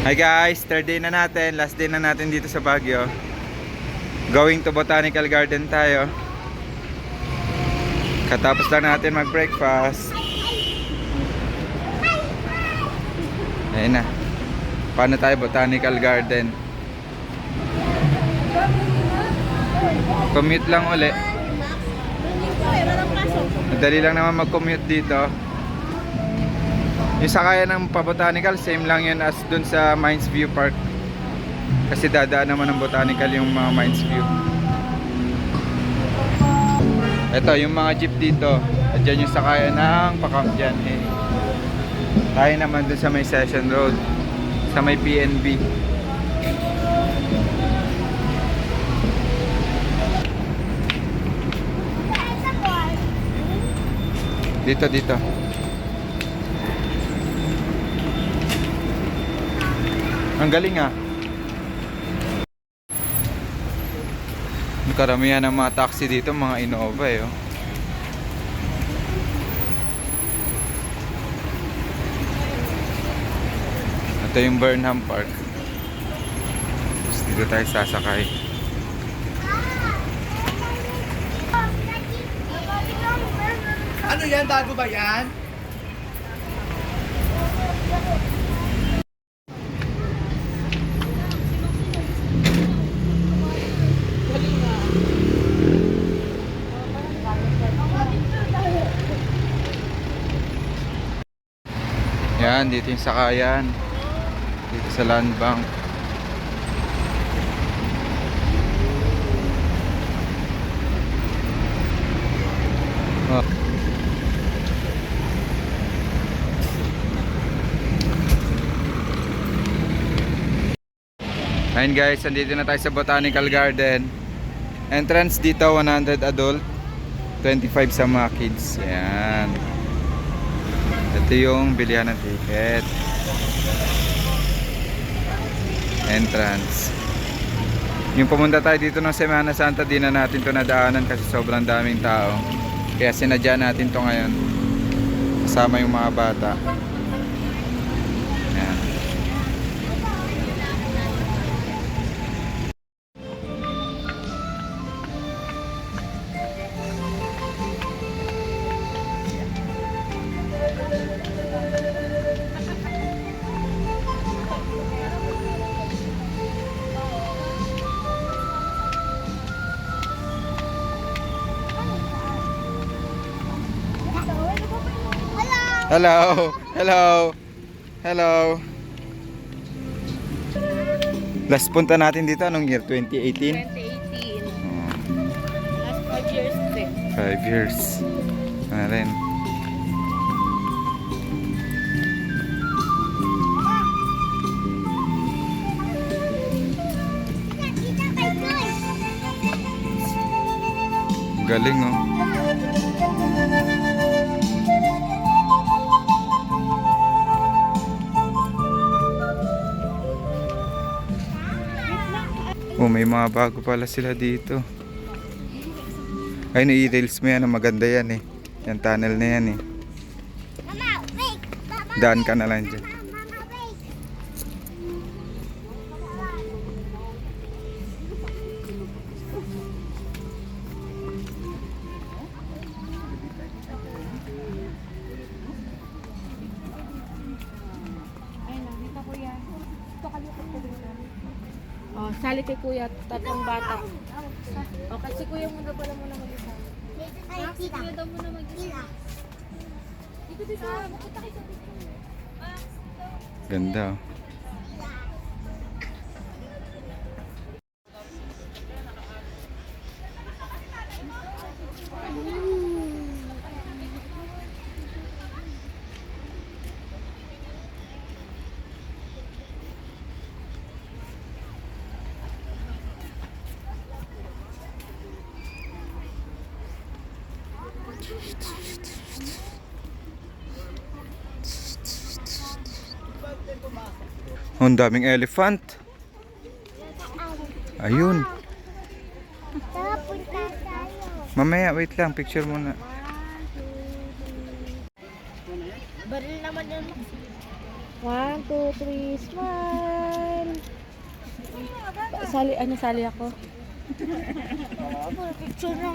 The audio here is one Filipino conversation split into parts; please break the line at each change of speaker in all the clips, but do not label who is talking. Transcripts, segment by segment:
Hi guys, third day na natin, last day na natin dito sa Baguio. Going to Botanical Garden tayo. Katapos lang natin mag-breakfast. Ayun na. Paano tayo Botanical Garden? Commute lang uli. Madali lang naman mag-commute dito. Yung sakayan ng pa-botanical, same lang yun as dun sa Mines View Park. Kasi dadaan naman ng botanical yung mga Mines View. Ito, yung mga jeep dito. Diyan yung sakayan ng pakam dyan. Eh. Tayo naman dun sa may Session Road. Sa may PNB. Dito, dito. Ang galing ah. Karamihan ng mga taxi dito, mga Innova eh. Oh. Ito yung Burnham Park. Tapos dito tayo sasakay.
Ano yan? Bago ba yan?
Yan, dito yung sakayan. Dito sa land bank. Oh. Guys, andito na tayo sa Botanical Garden. Entrance dito 100 adult, 25 sa mga kids. Ayan. Ito yung bilihan ng ticket. Entrance. Yung pumunta tayo dito ng Semana Santa, di na natin to nadaanan kasi sobrang daming tao. Kaya sinadya natin to ngayon. Kasama yung mga bata. Hello! Hello! Hello! Last punta natin dito, anong year? 2018?
2018.
Oh,
Last 5 years kasi.
five years. Na rin. Galing oh. Oh, may mga bago pala sila dito. Ay, na-i-rails mo yan. Maganda yan eh. Yan tunnel na yan eh. Daan ka na lang dyan.
Sali kay kuya, tatlong bata. O, kasi kuya muna pala muna mag-isa. Ah, si kuya daw muna mag-isa. Dito, dito. Makita kayo sa dito.
Ganda Ang daming elephant. Ayun. Mamaya, wait lang. Picture muna.
Baril naman yun. One, two, three, smile. Sali, ano, sali ako?
Picture na.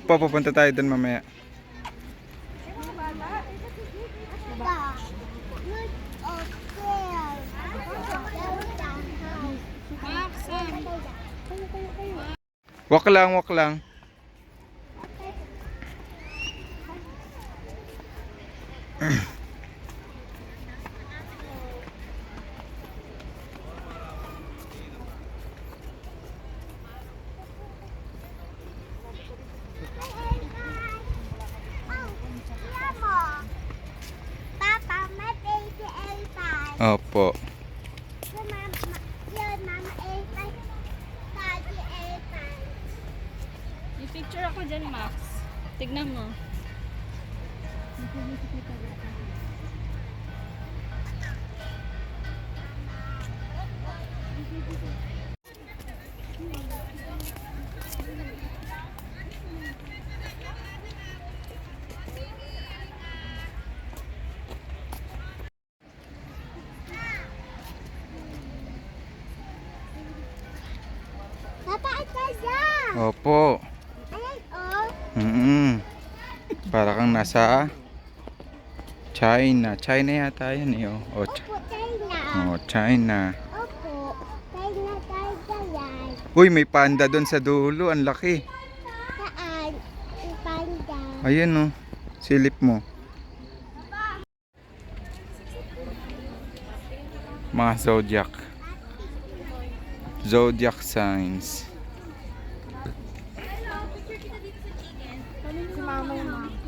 Opo, pupunta tayo dun mamaya. Walk lang, walk lang. Opo.
Your mama, your mama elephant. Daddy elephant.
May picture ako dyan, Max. Tignan mo.
Opo.
Ayan, oh.
Mm Para kang nasa China. China yata yan eh. Oh, oh,
Opo, China.
oh China.
Opo, China tayo yan.
Uy, may panda doon sa dulo. Ang laki.
Saan? Ang panda.
Ayun oh. Silip mo. Mga zodiac. Zodiac signs.
Si mama yung mama.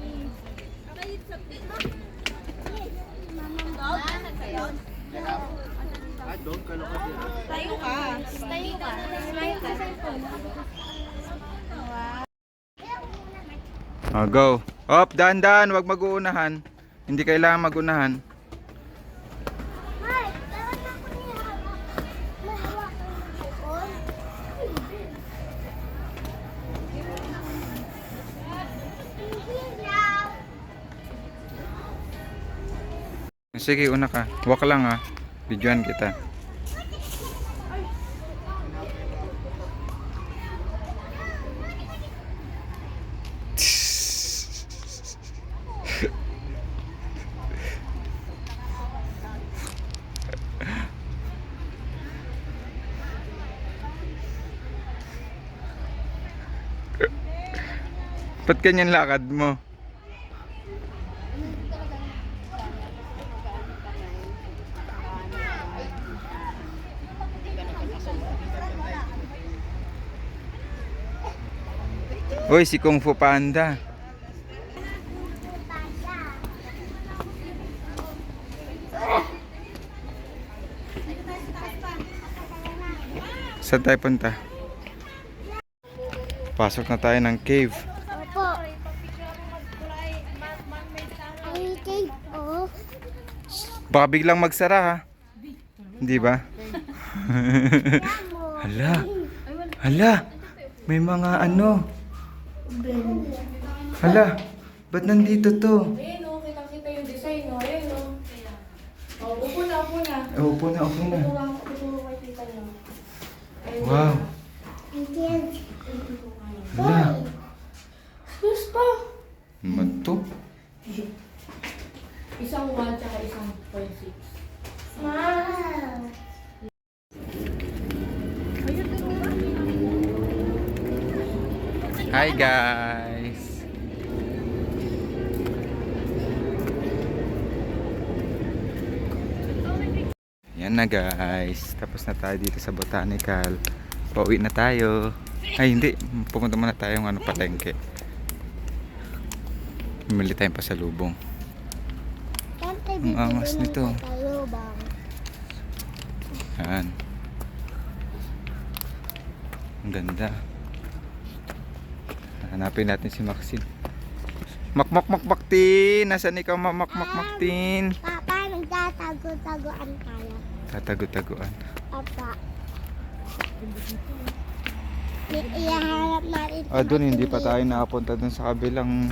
Tayo ka. Tayo ka.
Oh, go. Op, dahan-dahan. Huwag mag-uunahan. Hindi kailangan mag-unahan. Sige, una ka. Walk lang ah. Videoan kita. Ba't ganyan lakad mo? Uy, si Kung Fu Panda. Saan tayo punta? Pasok na tayo ng cave.
Opo. Ay, oh.
Baka biglang magsara ha. Hindi ba?
Mo.
Hala. Hala. May mga ano. Hala. Ba't nandito to?
Ayun o, kitang-kita yung design o. Ayun o. Oh, upo na, upo na.
Eh, upo na, upo na.
Tuturo ako, tuturo kay tita niyo. Ayun.
Wow. Hala.
Gusto.
Ano to?
Isang 1 tsaka isang 0.6.
Hi guys. Yan na guys. Tapos na tayo dito sa botanical. Pauwi na tayo. Ay hindi. Pumunta muna tayo ng ano palengke. Bumili tayong pasalubong. Ang angas nito. Yan. Ang ganda. Hanapin natin si Maxine. Makmak makmaktin! Nasaan ikaw mamakmak maktin?
Papa, nagtatago-tagoan tayo.
Tatago-taguan.
Papa. Iyaharap natin.
Ah, doon hindi pa tayo nakapunta doon sa kabilang